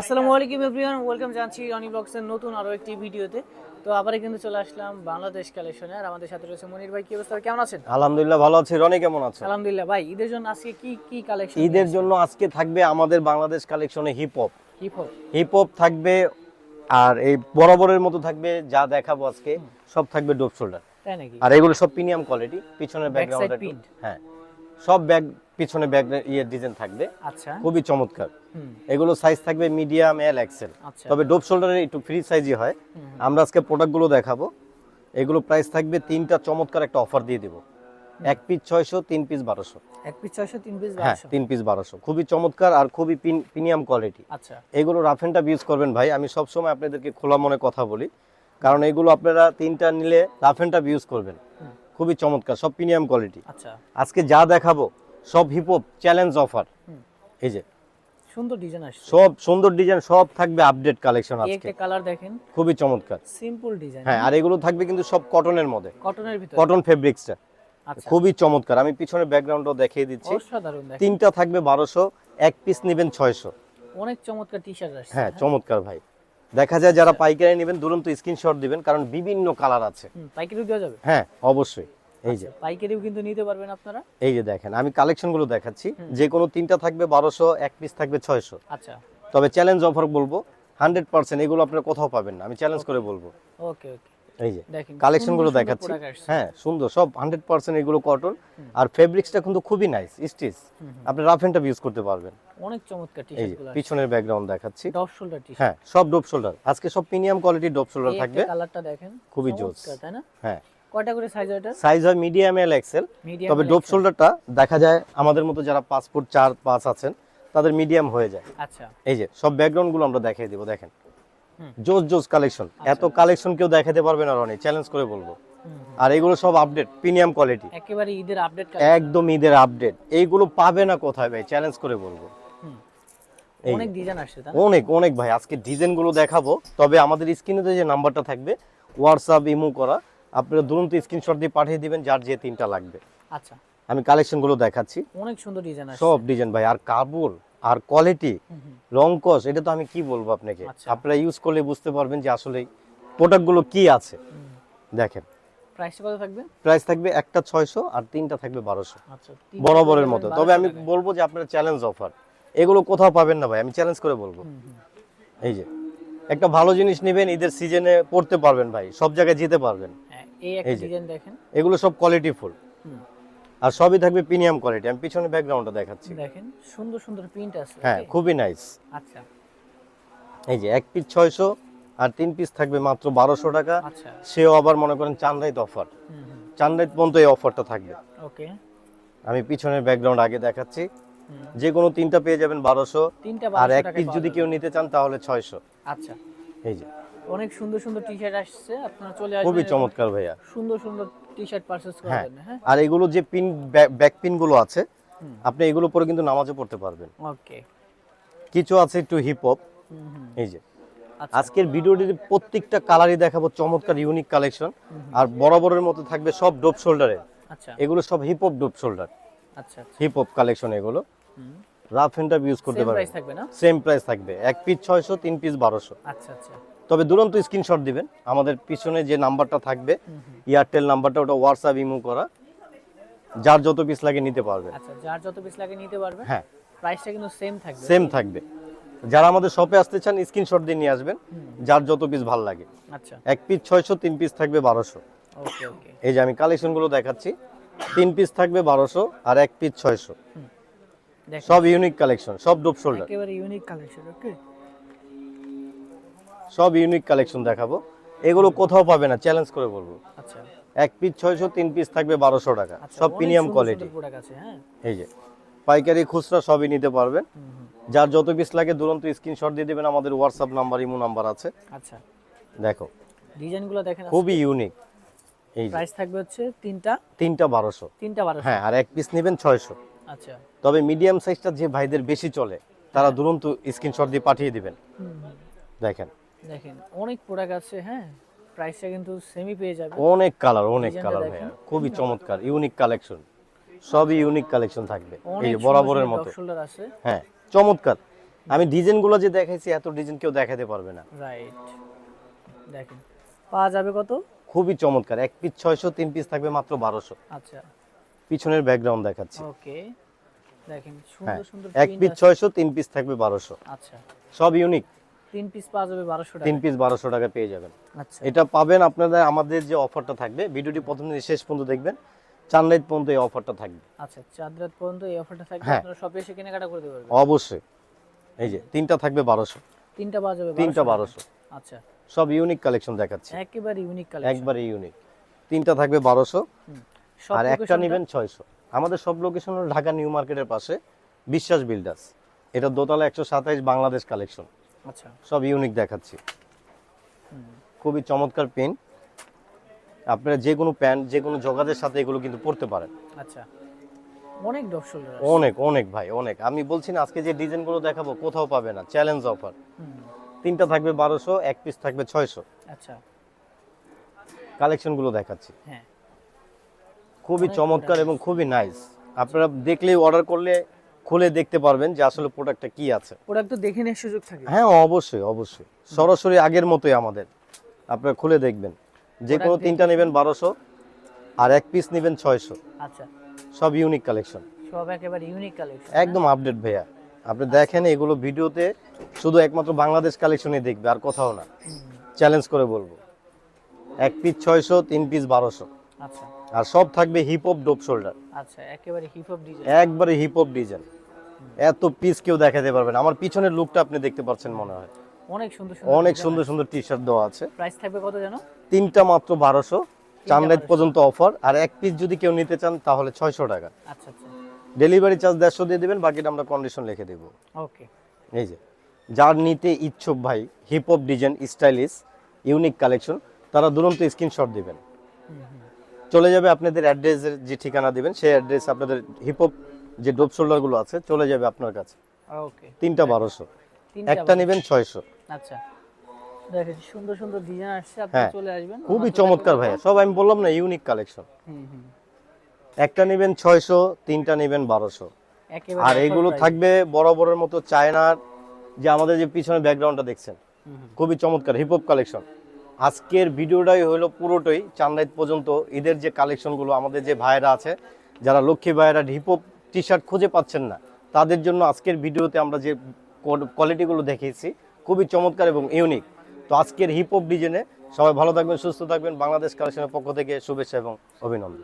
আসসালামু আলাইকুম everyone welcome জানছি রনি ব্লগসের নতুন আরও একটি ভিডিওতে। তো আবার কিন্তু চলে আসলাম বাংলাদেশ কালেকশনে আর আমাদের সাথে রয়েছে মনির ভাই কি অবস্থা? কেমন আছেন? আলহামদুলিল্লাহ ভালো আছি। রনি কেমন আছো? আলহামদুলিল্লাহ। ভাই ঈদের জন্য আজকে কি কি কালেকশন ঈদের জন্য আজকে থাকবে আমাদের বাংলাদেশ কালেকশনে hip hop hip hop hip hop থাকবে আর এই বরাবরের মতো থাকবে যা দেখাবো আজকে সব থাকবে ডোপ শোল্ডার তাই নাকি? আর এগুলো সব প্রিমিয়াম কোয়ালিটি পিছনের ব্যাকগ্রাউন্ড হ্যাঁ। সব ব্যাগ পিছনে ব্যাগ ইয়ে ডিজাইন থাকবে। আচ্ছা। খুবই চমৎকার। এগুলো সাইজ থাকবে মিডিয়াম এল এক্সেল তবে ডোপ শোল্ডারের একটু ফ্রি সাইজই হয়। আমরা আজকে প্রোডাক্টগুলো দেখাবো। এগুলো প্রাইস থাকবে তিনটা চমৎকার একটা অফার দিয়ে দিব। এক পিস ছয়শো তিন পিস বারোশো। এক পিস ছয়শো তিন পিস হ্যাঁ তিন পিস বারোশো। খুবই চমৎকার আর খুবই প্রিমিয়াম কোয়ালিটি আচ্ছা। এগুলো রাফ অ্যান্ড ইউজ করবেন ভাই। আমি সবসময় আপনাদেরকে খোলা মনে কথা বলি। কারণ এগুলো আপনারা তিনটা নিলে রাফ অ্যান্ড ইউজ করবেন। খুবই চমৎকার সব প্রিমিয়াম কোয়ালিটি আচ্ছা। আজকে যা দেখাবো সব হিপহপ চ্যালেঞ্জ অফার এই যে। সুন্দর ডিজাইন আসছে। সব সুন্দর ডিজাইন সব থাকবে আপডেট কালেকশন আজকে। একটা কালার দেখেন? খুবই চমৎকার। সিম্পল ডিজাইন হ্যাঁ আর এগুলো থাকবে কিন্তু সব কটনের মধ্যে। কটনের ভিতরে? কটন ফেব্রিক্সটা আচ্ছা। খুবই চমৎকার। আমি পিছনে ব্যাকগ্রাউন্ডও দেখিয়ে দিচ্ছি। অসাধারণ তিনটা থাকবে বারোশো এক পিস নেবেন ছয়শো। অনেক চমৎকার টি শার্ট আসছে। হ্যাঁ চমৎকার ভাই। দেখা যায় যারা পাইকারি নেবেন দুরন্ত স্ক্রিনশট দিবেন কারণ বিভিন্ন কালার আছে। হুম, পাইকারিও দেওয়া যাবে? হ্যাঁ অবশ্যই। এই যে। পাইকারিও কিন্তু নিতে পারবেন আপনারা। এই যে দেখেন আমি কালেকশনগুলো দেখাচ্ছি যে কোনো তিনটা থাকবে বারোশো এক পিস থাকবে ছয়শো। আচ্ছা। তবে চ্যালেঞ্জ অফার বলব হান্ড্রেড পার্সেন্ট এগুলো আপনারা কোথাও পাবেন না আমি চ্যালেঞ্জ করে বলব। ওকে ওকে এই যে কালেকশনগুলো দেখাচ্ছি। হ্যাঁ সুন্দর সব হান্ড্রেড পার্সেন্ট এগুলো কটন আর ফেব্রিক্সটা কিন্তু খুবই নাইস স্টিচ। আপনি রাফ এন্ড ইউজ করতে পারবেন। অনেক চমৎকার টি শার্ট পিছনের ব্যাকগ্রাউন্ড দেখাচ্ছি। ডপ শোল্ডার টি হ্যাঁ সব ডোপ শোল্ডার আজকে সব প্রিমিয়াম কোয়ালিটির ডোপ শোল্ডার থাকবে। কালারটা দেখেন খুবই জোস। তাই না? হ্যাঁ। কয়টা করে সাইজ এটা? সাইজ হয় মিডিয়াম এল এক্সেল তবে ডোপ শোল্ডারটা দেখা যায় আমাদের মতো যারা চার পাঁচ আছেন তাদের মিডিয়াম হয়ে যায়। আচ্ছা। এই যে সব ব্যাকগ্রাউন্ডগুলো আমরা দেখিয়ে দিব দেখেন। হুম। জোস জোস কালেকশন এত কালেকশন কেউ দেখাতে পারবে না রনি চ্যালেঞ্জ করে বলব। আর এগুলো সব আপডেট প্রিমিয়াম কোয়ালিটি একেবারে ঈদের আপডেট একদম ঈদের আপডেট এইগুলো পাবে না কোথায় ভাই? চ্যালেঞ্জ করে বলব। অনেক ডিজাইন আসছে অনেক অনেক ভাই। আজকে ডিজাইনগুলো দেখাবো। তবে আমাদের স্ক্রিনে যে নাম্বারটা থাকবে হোয়াটসঅ্যাপ ইমো করা। আপনারা দুরন্ত স্ক্রিনশট দিয়ে পাঠিয়ে দিবেন যার যে তিনটা লাগবে। আচ্ছা। আমি কালেকশনগুলো দেখাচ্ছি। অনেক সুন্দর ডিজাইন আসছে। সব ডিজাইন ভাই আর কাপড় আর কোয়ালিটি। রং কস এটা তো আমি কি বলব আপনাকে? আচ্ছা। আপনারা ইউজ করলে বুঝতে পারবেন যে আসলে প্রোডাক্টগুলো কি আছে। দেখেন। প্রাইসটা কত থাকবে? প্রাইস থাকবে একটা ছয়শো আর তিনটা থাকবে বারোশো। আচ্ছা তিন বরাবরের মতো। তবে আমি বলব যে আপনার চ্যালেঞ্জ অফার এগুলো কোথাও পাবেন না ভাই আমি চ্যালেঞ্জ করে বলব। এই যে একটা ভালো জিনিস নেবেন ঈদের সিজনে পড়তে পারবেন ভাই সব জায়গায় যেতে পারবেন। এই একটা ডিজাইন দেখেন। এগুলো সব কোয়ালিটি ফুল। আর সবই থাকবে প্রিমিয়াম কোয়ালিটি আমি পিছনে ব্যাকগ্রাউন্ডটা দেখাচ্ছি। দেখেন সুন্দর সুন্দর প্রিন্ট আছে হ্যাঁ খুবই নাইস আচ্ছা। এই যে এক পিস ছয়শো আর তিন পিস থাকবে মাত্র বারোশো টাকা। আচ্ছা। সেও আবার মনে করেন চান্দাইত অফার চান্দাইত পর্যন্ত এই অফারটা থাকবে। ওকে। আমি পিছনের ব্যাকগ্রাউন্ড আগে দেখাচ্ছি। যে কোনো তিনটা পেয়ে যাবেন বারোশো। তিনটা আর এক পিস যদি কেউ নিতে চান তাহলে ছয়শো। আচ্ছা। এই যে। অনেক সুন্দর সুন্দর টি শার্ট আসছে আপনারা চলে আসবেন খুবই চমৎকার ভাইয়া। সুন্দর সুন্দর টি শার্ট পারচেজ করবেন হ্যাঁ? আর এগুলো যে পিন ব্যাক পিনগুলো আছে আপনি এগুলো পরে কিন্তু নামাজও পড়তে পারবেন। ওকে কিছু আছে একটু হিপ হপ এই যে। আচ্ছা। আজকের ভিডিওটিতে প্রত্যেকটা কালারই দেখাবো চমৎকার ইউনিক কালেকশন আর বরাবরের মতো থাকবে সব ডোপ শোল্ডারে আচ্ছা। এগুলো সব হিপ হপ ডোপ শোল্ডার আচ্ছা আচ্ছা। হিপ হপ কালেকশন এগুলো। রাফ হ্যান্ড ইউজ করতে সেম পারবেন। প্রাইস থাকবে না? সেম প্রাইস থাকবে। এক পিস ছয়শো তিন পিস বারোশো। আচ্ছা আচ্ছা। তবে দুরন্ত স্ক্রিনশট দিবেন। আমাদের পিছনে যে নাম্বারটা থাকবে এয়ারটেল নাম্বারটা ওটা হোয়াটসঅ্যাপ ইমো করা। যার যত পিস লাগে নিতে পারবে আচ্ছা যার যত পিস লাগে নিতে পারবে হ্যাঁ। প্রাইসটা কিন্তু সেম থাকবে। সেম থাকবে। যারা আমাদের শপে আসতে চান স্ক্রিনশট দিয়ে নিয়ে আসবেন। যার যত পিস ভালো লাগে। আচ্ছা। এক পিস ছয়শো তিন পিস থাকবে বারোশো। ওকে ওকে এই যে আমি কালেকশনগুলো দেখাচ্ছি। তিন পিস থাকবে বারোশো আর এক পিস ছয়শো। সব ইউনিক কালেকশন সব ডোপ শোল্ডার একেবারে ইউনিক কালেকশন ওকে সব ইউনিক কালেকশন দেখাবো। এগুলো কোথাও পাবে না চ্যালেঞ্জ করে বলব। আচ্ছা। এক পিস ছয়শো তিন পিস থাকবে বারোশো টাকা। আচ্ছা সব প্রিমিয়াম কোয়ালিটি হ্যাঁ। এই যে পাইকারি খুচরা সবই নিতে পারবেন। যার যত পিস লাগে দুরন্ত স্ক্রিনশট দিয়ে দেবেন আমাদের হোয়াটসঅ্যাপ নাম্বার ইমো নাম্বার আছে। আচ্ছা। দেখো ডিজাইনগুলো দেখেন খুবই ইউনিক এই প্রাইস থাকবে হচ্ছে তিনটা? তিনটা বারোশো। তিনটা বারোশো। হ্যাঁ আর এক পিস নেবেন ছয়শো। আচ্ছা। তবে মিডিয়াম সাইজটা যে ভাইদের বেশি চলে তারা দুরন্ত স্ক্রিনশট দিয়ে পাঠিয়ে দিবেন। দেখেন। দেখেন অনেক প্রোডাক্ট আছে হ্যাঁ? প্রাইসটা কিন্তু সেমি পেয়ে যাবে। অনেক কালার অনেক কালার ভাইয়া। খুবই চমৎকার ইউনিক কালেকশন সবই ইউনিক কালেকশন থাকবে এই বরাবরের মতো। আছে। হ্যাঁ চমৎকার। আমি ডিজাইনগুলো যে দেখাইছি এত ডিজাইন কেউ দেখাতে পারবে না। রাইট দেখেন পাওয়া যাবে কত? খুবই চমৎকার এক পিস ছয়শো তিন পিস থাকবে মাত্র বারোশো। আচ্ছা। পিছনের ব্যাকগ্রাউন্ড দেখাচ্ছি। ওকে দেখেন হ্যাঁ সুন্দর সুন্দর এক পিস আছে। ছয়শো তিন পিস থাকবে বারোশো। আচ্ছা। সব ইউনিক তিন পিস পাওয়া যাবে বারোশো টাকা তিন পিস টাকা পেয়ে যাবেন। আচ্ছা। এটা পাবেন আপনাদের আমাদের যে অফারটা থাকবে ভিডিওটি প্রথম থেকে শেষ পর্যন্ত দেখবেন পর্যন্ত এই অফারটা থাকবে। আচ্ছা রাত পর্যন্ত এই অফারটা থাকবে হ্যাঁ। আপনারা শপে এসে কেনাকাটা করে পারবেন। অবশ্যই। এই যে তিনটা থাকবে তিনটা পাওয়া যাবে তিনটা 1200 বারোশো আচ্ছা। সব ইউনিক কালেকশন দেখাচ্ছি। একেবারে ইউনিক কালেকশন একবারে ইউনিক তিনটা থাকবে আর একটা নেবেন আমাদের সব লোকেশন হলো ঢাকা নিউ মার্কেটের পাশে বিশ্বাস বিল্ডার্স এটা দোতলা একশো সাতাইশ বাংলাদেশ কালেকশন আচ্ছা। সব ইউনিক দেখাচ্ছি। খুবই চমৎকার পেন আপনারা যে কোনো প্যান্ট যে কোনো জগাদের সাথে এগুলো কিন্তু পরতে পারেন। আচ্ছা। অনেক ডপ শোল্ডার অনেক অনেক ভাই অনেক। আমি বলছি না আজকে যে ডিজাইনগুলো দেখাবো কোথাও পাবে না। চ্যালেঞ্জ অফার তিনটা থাকবে বারোশো এক পিস থাকবে ছয়শো। আচ্ছা। কালেকশনগুলো দেখাচ্ছি। হ্যাঁ। খুবই চমৎকার এবং খুবই নাইস আপনারা দেখলেই অর্ডার করলে খুলে দেখতে পারবেন যে আসলে প্রোডাক্টটা কি আছে। প্রোডাক্ট দেখে নেওয়ার সুযোগ থাকে। হ্যাঁ অবশ্যই অবশ্যই। সরাসরি আগের মতোই আমাদের। আপনারা খুলে দেখবেন। যে কোনো তিনটা নেবেন বারোশো আর এক পিস নেবেন ছয়শো। আচ্ছা। সব ইউনিক কালেকশন সব একেবারে ইউনিক কালেকশন একদম আপডেট ভাইয়া। আপনি দেখেন এগুলো ভিডিওতে শুধু একমাত্র বাংলাদেশ কালেকশনই দেখবে আর কোথাও না। চ্যালেঞ্জ করে বলব। এক পিস ছয়শো তিন পিস বারোশো। আচ্ছা। আর সব থাকবে হিপ হপ ডোপ শোল্ডার আচ্ছা একেবারে হিপ হপ ডিজাইন একবারে হিপ হপ ডিজাইন এত পিস কেউ দেখাতে পারবে না। আমার পিছনের লুকটা আপনি দেখতে পাচ্ছেন মনে হয়। অনেক সুন্দর অনেক সুন্দর সুন্দর টি শার্ট দেওয়া আছে। প্রাইস থাকবে কত জানো তিনটা মাত্র বারোশো। চান্দাইত পর্যন্ত অফার আর এক পিস যদি কেউ নিতে চান তাহলে ছয়শো টাকা। আচ্ছা আচ্ছা। ডেলিভারি চার্জ দেড়শো দিয়ে দেবেন বাকিটা আমরা কন্ডিশন লিখে দেবো। ওকে এই যে যার নিতে ইচ্ছুক ভাই hip hop design stylish unique collection তারা দুরন্ত স্ক্রিনশট দিবেন। চলে যাবে আপনাদের অ্যাড্রেসের যে ঠিকানা দিবেন সেই অ্যাড্রেস আপনাদের হিপ হপ যে ডোপ শোল্ডারগুলো আছে চলে যাবে আপনার কাছে। ওকে। তিনটা বারোশো। একটা নেবেন ছয়শো। আচ্ছা। দেখেন সুন্দর সুন্দর ডিজাইন আসছে আপনি হ্যাঁ, চলে আসবেন। খুবই চমৎকার ভাইয়া। সব আমি বললাম না ইউনিক কালেকশন। একটা নেবেন ছয়শো তিনটা নেবেন বারোশো। আর এগুলো থাকবে বড় বড়ের মতো চায়নার যে আমাদের যে পিছনে ব্যাকগ্রাউন্ডটা দেখছেন। খুবই চমৎকার হিপ হপ কালেকশন আজকের ভিডিওটাই হলো পুরোটাই চান্দাইত পর্যন্ত ঈদের যে কালেকশনগুলো আমাদের যে ভাইয়েরা আছে যারা লক্ষ্মী ভাইয়েরা হিপ হপ টি শার্ট খুঁজে পাচ্ছেন না। তাদের জন্য আজকের ভিডিওতে আমরা যে কোয়ালিটিগুলো দেখিয়েছি, খুবই চমৎকার এবং ইউনিক তো আজকের হিপ হপ ডিজাইনে সবাই ভালো থাকবেন, সুস্থ থাকবেন। বাংলাদেশ কালেকশনের পক্ষ থেকে শুভেচ্ছা এবং অভিনন্দন।